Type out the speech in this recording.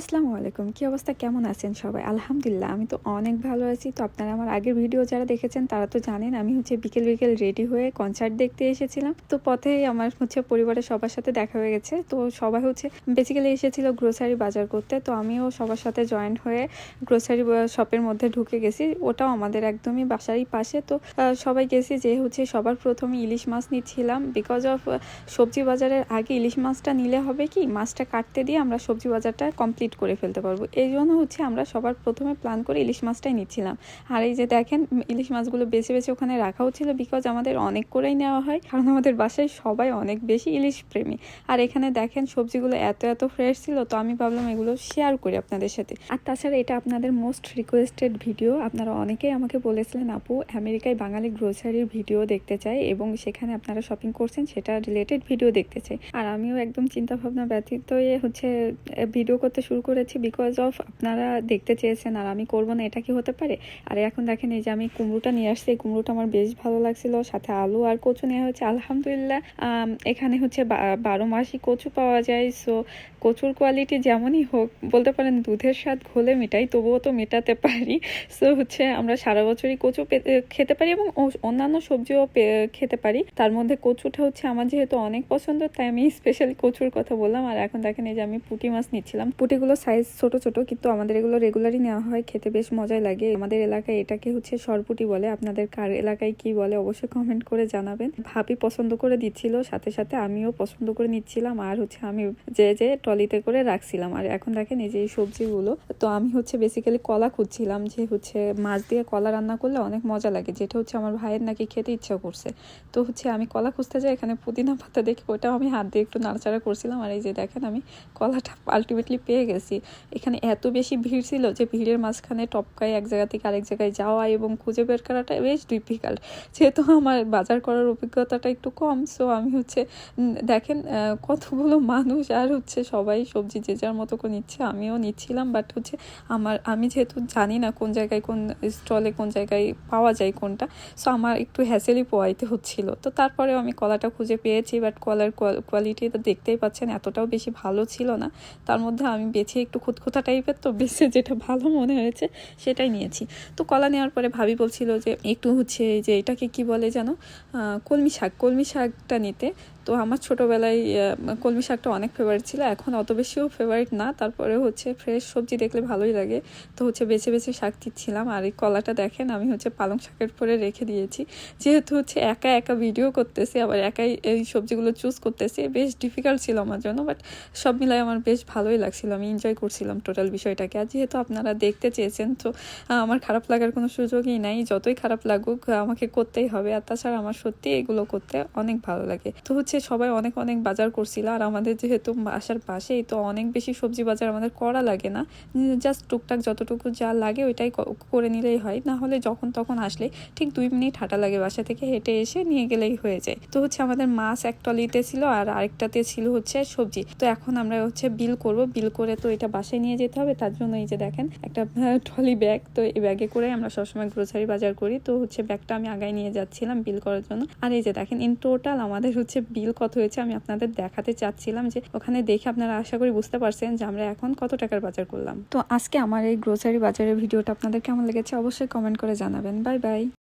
আসসালামু আলাইকুম। কি অবস্থা? কেমন আছেন সবাই? আলহামদুলিল্লাহ, আমি তো অনেক ভালো আছি। তো আপনারা আমার আগের ভিডিও যারা দেখেছেন, তারা তো জানেন আমি হচ্ছে বিকেল বিকেল রেডি হয়ে কনসার্ট দেখতে এসেছিলাম। তো পথেই আমার হচ্ছে পরিবারের সবার সাথে দেখা হয়ে গেছে। তো সবাই হচ্ছে বেসিক্যালি এসেছিল গ্রোসারি বাজার করতে। তো আমিও সবার সাথে জয়েন্ট হয়ে গ্রোসারি শপের মধ্যে ঢুকে গেছি। ওটাও আমাদের একদমই বাসারই পাশে। তো সবাই গেছি যে হচ্ছে সবার প্রথমে ইলিশ মাছ নিচ্ছিলাম। বিকজ অফ সবজি বাজারের আগে ইলিশ মাছটা নিলে হবে কি? মাছটা কাটতে দিয়ে আমরা সবজি বাজারটা কমপ্লিট করে ফেলতে পারব। এই জন্য হচ্ছে আমরা সবার প্রথমে প্ল্যান করে ইলিশ মাছটাই নিচ্ছিলাম। আর এই যে দেখেন, ইলিশ মাছগুলো বেছে বেছে ওখানে রাখাও ছিল বিকজ আমাদের অনেক করেই নেওয়া হয়, কারণ আমাদের বাসায় সবাই অনেক বেশি ইলিশ প্রেমী। আর এখানে দেখেন, সবজিগুলো এত এত ফ্রেশ ছিল, তো আমি ভাবলাম এগুলো শেয়ার করি আপনাদের সাথে। আর তাছাড়া এটা আপনাদের মোস্ট রিকোয়েস্টেড ভিডিও আপনারা অনেকেই আমাকে বলেছিলেন, আপু, আমেরিকায় বাঙালি গ্রোসারির ভিডিও দেখতে চাই এবং সেখানে আপনারা শপিং করছেন, সেটা রিলেটেড ভিডিও দেখতে চাই। আর আমিও একদম চিন্তা ভাবনা ব্যতীত হচ্ছে ভিডিও করতে শুরু করেছি বিকজ অফ আপনারা দেখতে চেয়েছেন আর আমি করব না, এটা কি হতে পারে? আর এখন দেখেন এই যে আমি কুমড়োটা নিয়ে আসছি, এই কুমড়োটা আমার বেশ ভালো লাগছিল, সাথে আলু আর কচু নেওয়া হচ্ছে, আলহামদুলিল্লাহ এখানে হচ্ছে বারো মাসই কচু পাওয়া যায় সো কচুর কোয়ালিটি যেমনই হোক, বলতে পারেন দুধের স্বাদ ঘোলে মেটাই, তবুও তো মেটাতে পারি সো হচ্ছে আমরা সারা বছরই কচু খেতে পারি এবং অন্যান্য সবজিও খেতে পারি। তার মধ্যে কচুটা হচ্ছে আমার যেহেতু অনেক পছন্দ, তাই আমি স্পেশালি কচুর কথা বললাম, আর এখন দেখেন এই যে আমি পুঁটি মাছ নিচ্ছিলাম পুঁটিগুলো সাইজ ছোট ছোট, কিন্তু আমাদের এগুলো রেগুলারই নেওয়া হয়। খেতে বেশ মজাই লাগে। আমাদের এলাকায় এটাকে হচ্ছে সরপুটি বলে। আপনাদের কার এলাকায় কি বলে অবশ্যই কমেন্ট করে জানাবেন। ভাবি পছন্দ করে দিচ্ছিল, সাথে সাথে আমিও পছন্দ করে নিচ্ছিলাম। আর হচ্ছে আমি যে যে ট্রলিতে করে রাখছিলাম। আর এখন দেখেন এই যে এই সবজিগুলো। তো আমি হচ্ছে বেসিক্যালি কলা খুঁজছিলাম যে হচ্ছে মাছ দিয়ে কলা রান্না করলে অনেক মজা লাগে। যেটা হচ্ছে আমার ভাইয়ের নাকি খেতে ইচ্ছা করছে। তো হচ্ছে আমি কলা খুঁজতে যাই, এখানে পুদিনা পাতা দেখে ওটাও আমি হাত দিয়ে একটু নাড়াচাড়া করছিলাম। আর এই যে দেখেন আমি কলাটা আলটিমেটলি পেয়ে গেছি। এখানে এত বেশি ভিড় ছিল যে ভিড়ের মাঝখানে টপকায় এক জায়গা থেকে আরেক জায়গায় যাওয়া এবং খুঁজে বের করাটা বেশ ডিফিকাল্ট যেহেতু আমার বাজার করার অভিজ্ঞতাটা একটু কম সো আমি হচ্ছে দেখেন কতগুলো মানুষ আর হচ্ছে সবাই সবজি যে যার মতো করে নিচ্ছে আমিও নিচ্ছিলাম বাট হচ্ছে আমার, আমি যেহেতু জানি না কোন জায়গায় কোন স্টলে কোন জায়গায় পাওয়া যায় কোনটা সো আমার একটু হ্যাসেলই পোয়াইতে হচ্ছিল। তো তারপরেও আমি কলাটা খুঁজে পেয়েছি বাট কলার কোয়ালিটি তো দেখতেই পাচ্ছেন এতটাও বেশি ভালো ছিল না। তার মধ্যে আমি বেছে একটু খুঁতখুঁতা টাইপের তো বেছে যেটা ভালো মনে হয়েছে সেটাই নিয়েছি। তো কলা নেওয়ার পরে ভাবি বলছিল যে একটু হচ্ছে যে এটাকে কি বলে যেন কলমি শাক, কলমি শাকটা নিতে। তো আমার ছোটোবেলায় কলমি শাকটা অনেক ফেভারিট ছিল, এখন অত বেশিও ফেভারিট না। তারপরে হচ্ছে ফ্রেশ সবজি দেখলে ভালোই লাগে। তো হচ্ছে বেছে বেছে শাক দিচ্ছিলাম। আর এই কলাটা দেখেন, আমি হচ্ছে পালং শাকের পরে রেখে দিয়েছি। যেহেতু হচ্ছে একা একা ভিডিও করতেছি, আবার একাই এই সবজিগুলো চুজ করতেছি, বেশ ডিফিকাল্ট ছিল আমার জন্য বাট সব মিলাই আমার বেশ ভালোই লাগছিল। আমি এনজয় করছিলাম টোটাল বিষয়টাকে। আর যেহেতু আপনারা দেখতে চেয়েছেন, তো আমার খারাপ লাগার কোনো সুযোগই নাই। যতই খারাপ লাগুক, আমাকে করতেই হবে। আর তাছাড়া আমার সত্যি এগুলো করতে অনেক ভালো লাগে। তো হচ্ছে সবাই অনেক অনেক বাজার করছিল। আর আমাদের যেহেতু বাসার পাশেই, তো অনেক বেশি সবজি বাজার আমাদের করা লাগে না। জাস্ট টুকটাক যতটুকু যা লাগে ওইটাই করে নিলেই হয়। না হলে যখন তখন আসলে ঠিক দুই মিনিট হাঁটা লাগে বাসা থেকে হেঁটে এসে নিয়ে গেলেই হয়ে যায়। তো হচ্ছে আমাদের মাছ এক টলিতে ছিল আর আরেকটাতে ছিল হচ্ছে সবজি। তো এখন আমরা হচ্ছে বিল করব। বিল করে তো এটা বাসায় নিয়ে যেতে হবে, তার জন্য এই যে দেখেন একটা ট্রলি ব্যাগ তো এই ব্যাগে করে আমরা সবসময় গ্রোসারি বাজার করি। তো হচ্ছে ব্যাগটা আমি আগায় নিয়ে যাচ্ছিলাম বিল করার জন্য। আর এই যে দেখেন ইন টোটাল আমাদের হচ্ছে বিল কত হয়েছে আমি আপনাদের দেখাতে চাচ্ছিলাম যে ওখানে দেখে আপনারা আশা করি বুঝতে পারছেন যে আমরা এখন কত টাকার বাজার করলাম। তো আজকে আমার এই গ্রোসারি বাজারের ভিডিওটা আপনাদের কেমন লেগেছে অবশ্যই কমেন্ট করে জানাবেন। Bye bye